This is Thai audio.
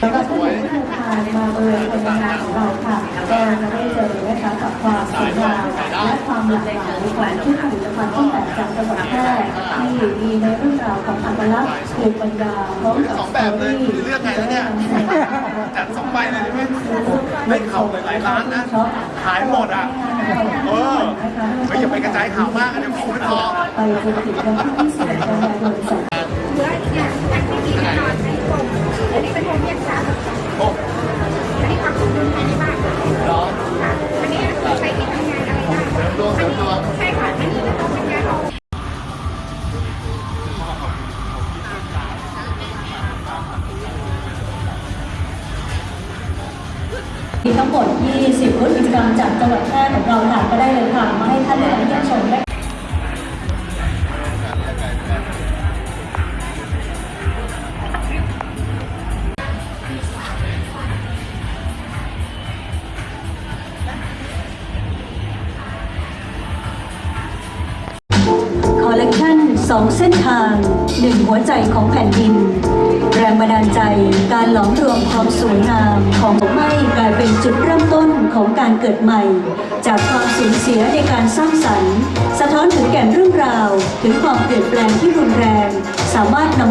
แล้วก็ผู้ที่เดินงานของเราค่ะก็จะได้เจอนะคะกับความสวยงามและความหลากหลายของชุดผลิตภัณฑ์ที่แตกจากจังหวัดแพร่ที่มีในเรื่องราวของอัตลักษณ์ภูมิปัญญาพร้อมกับสองแบบเลยเลือกไงแล้วเนี่ยจัดสองใบเลยได้ไหมได้ข่าหลายร้านนะขายหมดอะเออไม่อย่าไปกระจายข่าวมากเดี๋ยวของไม่พอไปจนถึงวันที่สี่กันยายน ทั้งหมด20รุ่นกิจกรรมจากจังหวัดแพร่ของเราค่ะก็ได้เลยค่ะมาให้ท่านได้เยี่ยมชมได้ สองเส้นทางหนึ่งหัวใจของแผ่นดิน แรงบันดาลใจการหลอมรวมความสวยงามของไม่กลายเป็นจุดเริ่มต้นของการเกิดใหม่ จากความสูญเสียในการสร้างสรรค์ สะท้อนถึงแก่นเรื่องราว ถึงความเปลี่ยนแปลงที่รุนแรง สามารถนำ